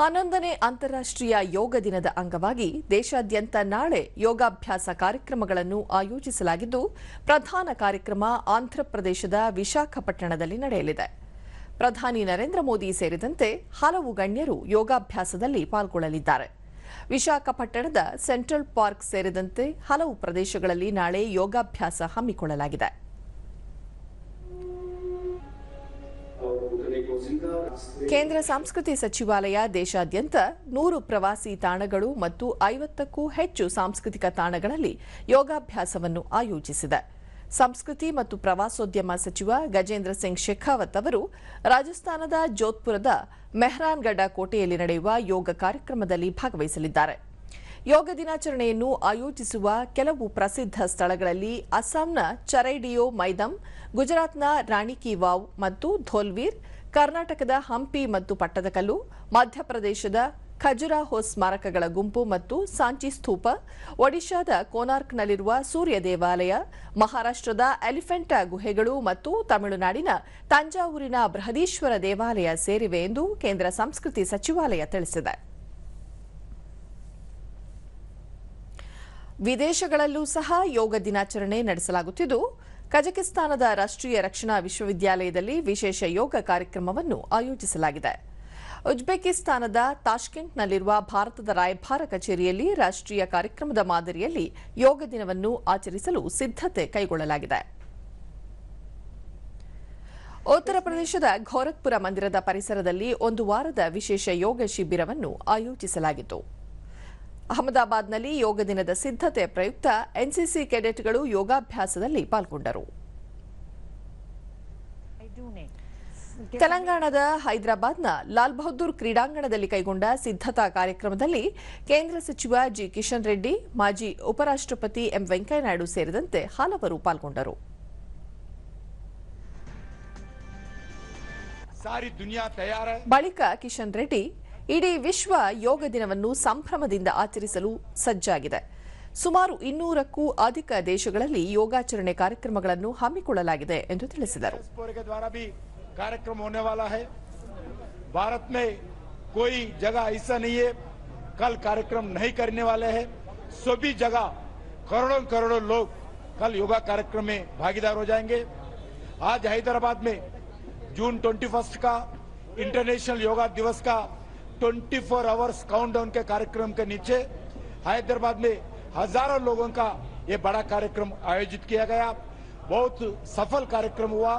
ಹನ್ನೊಂದನೇ ಅಂತಾರಾಷ್ಟ್ರೀಯ ಯೋಗ ದಿನದ ಅಂಗವಾಗಿ ದೇಶಾದ್ಯಂತ ನಾಳೆ ಯೋಗಾಭ್ಯಾಸ ಕಾರ್ಯಕ್ರಮಗಳನ್ನು ಆಯೋಜಿಸಲಾಗಿದ್ದು, ಪ್ರಧಾನ ಕಾರ್ಯಕ್ರಮ ಆಂಧ್ರಪ್ರದೇಶದ ವಿಶಾಖಪಟ್ಟಣದಲ್ಲಿ ನಡೆಯಲಿದೆ. ಪ್ರಧಾನಿ ನರೇಂದ್ರ ಮೋದಿ ಸೇರಿದಂತೆ ಹಲವು ಗಣ್ಯರು ಯೋಗಾಭ್ಯಾಸದಲ್ಲಿ ಪಾಲ್ಗೊಳ್ಳಲಿದ್ದಾರೆ. ವಿಶಾಖಪಟ್ಟಣದ ಸೆಂಟ್ರಲ್ ಪಾರ್ಕ್ ಸೇರಿದಂತೆ ಹಲವು ಪ್ರದೇಶಗಳಲ್ಲಿ ನಾಳೆ ಯೋಗಾಭ್ಯಾಸ ಹಮ್ಮಿಕೊಳ್ಳಲಾಗಿದೆ. ಕೇಂದ್ರ ಸಂಸ್ಕೃತಿ ಸಚಿವಾಲಯ ದೇಶಾದ್ಯಂತ ನೂರು ಪ್ರವಾಸಿ ತಾಣಗಳು ಮತ್ತು ಐವತ್ತಕ್ಕೂ ಹೆಚ್ಚು ಸಾಂಸ್ಕೃತಿಕ ತಾಣಗಳಲ್ಲಿ ಯೋಗಾಭ್ಯಾಸವನ್ನು ಆಯೋಜಿಸಿದೆ. ಸಂಸ್ಕೃತಿ ಮತ್ತು ಪ್ರವಾಸೋದ್ಯಮ ಸಚಿವ ಗಜೇಂದ್ರ ಸಿಂಗ್ ಶೆಖಾವತ್ ಅವರು ರಾಜಸ್ಥಾನದ ಜೋಧ್ಪುರದ ಮೆಹ್ರಾನ್ಗಢ ಕೋಟೆಯಲ್ಲಿ ನಡೆಯುವ ಯೋಗ ಕಾರ್ಯಕ್ರಮದಲ್ಲಿ ಭಾಗವಹಿಸಲಿದ್ದಾರೆ. ಯೋಗ ದಿನಾಚರಣೆಯನ್ನು ಆಯೋಜಿಸುವ ಕೆಲವು ಪ್ರಸಿದ್ಧ ಸ್ಥಳಗಳಲ್ಲಿ ಅಸ್ಸಾಂನ ಚರೈಡಿಯೋ ಮೈದಮ್ ಗುಜರಾತ್ನ ರಾಣಿ ಕಿ ವಾವ್ ಮತ್ತು ಧೋಲ್ವೀರ್ ಕರ್ನಾಟಕದ ಹಂಪಿ ಮತ್ತು ಪಟ್ಟದಕಲ್ಲು ಮಧ್ಯಪ್ರದೇಶದ ಖಜುರಾಹೋ ಸ್ಮಾರಕಗಳ ಗುಂಪು ಮತ್ತು ಸಾಂಚಿ ಸ್ತೂಪ, ಒಡಿಶಾದ ಕೋನಾರ್ಕ್ನಲ್ಲಿರುವ ಸೂರ್ಯ ದೇವಾಲಯ, ಮಹಾರಾಷ್ಟ್ರದ ಎಲಿಫೆಂಟಾ ಗುಹೆಗಳು ಮತ್ತು ತಮಿಳುನಾಡಿನ ತಂಜಾವೂರಿನ ಬೃಹದೀಶ್ವರ ದೇವಾಲಯ ಸೇರಿವೆ ಎಂದು ಕೇಂದ್ರ ಸಂಸ್ಕೃತಿ ಸಚಿವಾಲಯ ತಿಳಿಸಿದೆ. ವಿದೇಶಗಳಲ್ಲೂ ಸಹ ಯೋಗ ದಿನಾಚರಣೆ ನಡೆಸಲಾಗುತ್ತಿದ್ದು, ಕಜಕಿಸ್ತಾನದ ರಾಷ್ಟ್ರೀಯ ರಕ್ಷಣಾ ವಿಶ್ವವಿದ್ಯಾಲಯದಲ್ಲಿ ವಿಶೇಷ ಯೋಗ ಕಾರ್ಯಕ್ರಮವನ್ನು ಆಯೋಜಿಸಲಾಗಿದೆ. ಉಜ್ಬೇಕಿಸ್ತಾನದ ತಾಷ್ಕೆಂಟ್ನಲ್ಲಿರುವ ಭಾರತದ ರಾಯಭಾರ ಕಚೇರಿಯಲ್ಲಿ ರಾಷ್ಟ್ರೀಯ ಕಾರ್ಯಕ್ರಮದ ಮಾದರಿಯಲ್ಲಿ ಯೋಗ ದಿನವನ್ನು ಆಚರಿಸಲು ಸಿದ್ಧತೆ ಕೈಗೊಳ್ಳಲಾಗಿದೆ. ಉತ್ತರ ಪ್ರದೇಶದ ಗೋರಖ್ಪುರ ಮಂದಿರದ ಪರಿಸರದಲ್ಲಿ ಒಂದು ವಾರದ ವಿಶೇಷ ಯೋಗ ಶಿಬಿರವನ್ನು ಆಯೋಜಿಸಲಾಗಿತ್ತು. ಅಹಮದಾಬಾದ್ನಲ್ಲಿ ಯೋಗ ದಿನದ ಸಿದ್ಧತೆ ಪ್ರಯುಕ್ತ ಎನ್ಸಿಸಿ ಕೆಡೆಟ್ಗಳು ಯೋಗಾಭ್ಯಾಸದಲ್ಲಿ ಪಾಲ್ಗೊಂಡರು. ತೆಲಂಗಾಣದ ಹೈದರಾಬಾದ್ನ ಲಾಲ್ ಬಹದ್ದೂರ್ ಕ್ರೀಡಾಂಗಣದಲ್ಲಿ ಕೈಗೊಂಡ ಸಿದ್ಧತಾ ಕಾರ್ಯಕ್ರಮದಲ್ಲಿ ಕೇಂದ್ರ ಸಚಿವ ಜಿ ಕಿಶನ್ ರೆಡ್ಡಿ ಮಾಜಿ ಉಪರಾಷ್ಟಪತಿ ಎಂ ವೆಂಕಯ್ಯನಾಯ್ಡು ಸೇರಿದಂತೆ ಹಲವರು ಪಾಲ್ಗೊಂಡರು. ಬಳಿಕ ಕಿಶನ್ ರೆಡ್ಡಿ ಇಡೀ ವಿಶ್ವ ಯೋಗ ದಿನವನ್ನು ಸಂಭ್ರಮದಿಂದ ಆಚರಿಸಲು ಸಜ್ಜಾಗಿದೆ ಸುಮಾರು ಇನ್ನೂರಕ್ಕೂ ಅಧಿಕ ದೇಶಗಳಲ್ಲಿ ಯೋಗಾಚರಣೆ ಕಾರ್ಯಕ್ರಮಗಳನ್ನು ಹಮ್ಮಿಕೊಳ್ಳಲಾಗಿದೆ ಎಂದು ತಿಳಿಸಿದರು डियास्पोरा के द्वारा भी कार्यक्रम होने वाला है भारत में कोई जगह ऐसा नहीं है कल कार्यक्रम नहीं करने वाले हैं सभी जगह करोड़ों करोड़ों लोग कल योगा कार्यक्रम में भागीदार हो जाएंगे आज हैदराबाद में जून 21 का इंटरनेशनल योगा दिवस का 24 आवर्स काउंटडाउन के कार्यक्रम के नीचे हैदराबाद में हज़ारों लोगों का ये बड़ा कार्यक्रम आयोजित किया गया। बहुत सफल कार्यक्रम हुआ।